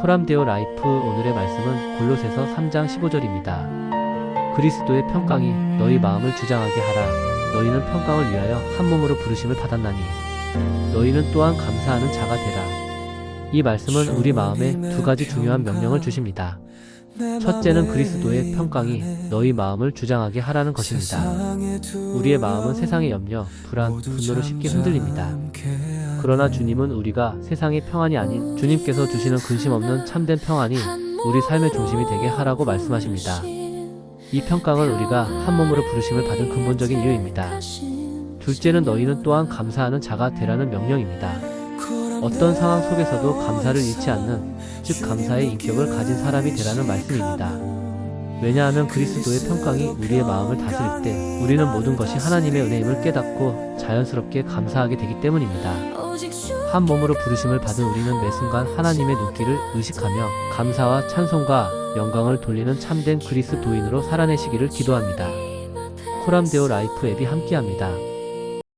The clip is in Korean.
코람데오 라이프 오늘의 말씀은 골로새서 3장 15절입니다. 그리스도의 평강이 너희 마음을 주장하게 하라. 너희는 평강을 위하여 한 몸으로 부르심을 받았나니 너희는 또한 감사하는 자가 되라. 이 말씀은 우리 마음에 두 가지 중요한 명령을 주십니다. 첫째는 그리스도의 평강이 너희 마음을 주장하게 하라는 것입니다. 우리의 마음은 세상의 염려, 불안, 분노로 쉽게 흔들립니다. 그러나 주님은 우리가 세상의 평안이 아닌 주님께서 주시는 근심 없는 참된 평안이 우리 삶의 중심이 되게 하라고 말씀하십니다. 이 평강은 우리가 한 몸으로 부르심을 받은 근본적인 이유입니다. 둘째는 너희는 또한 감사하는 자가 되라는 명령입니다. 어떤 상황 속에서도 감사를 잃지 않는, 즉 감사의 인격을 가진 사람이 되라는 말씀입니다. 왜냐하면 그리스도의 평강이 우리의 마음을 다스릴 때 우리는 모든 것이 하나님의 은혜임을 깨닫고 자연스럽게 감사하게 되기 때문입니다. 한 몸으로 부르심을 받은 우리는 매 순간 하나님의 눈길을 의식하며 감사와 찬송과 영광을 돌리는 참된 그리스도인으로 살아내시기를 기도합니다. 코람데오 라이프 앱이 함께합니다.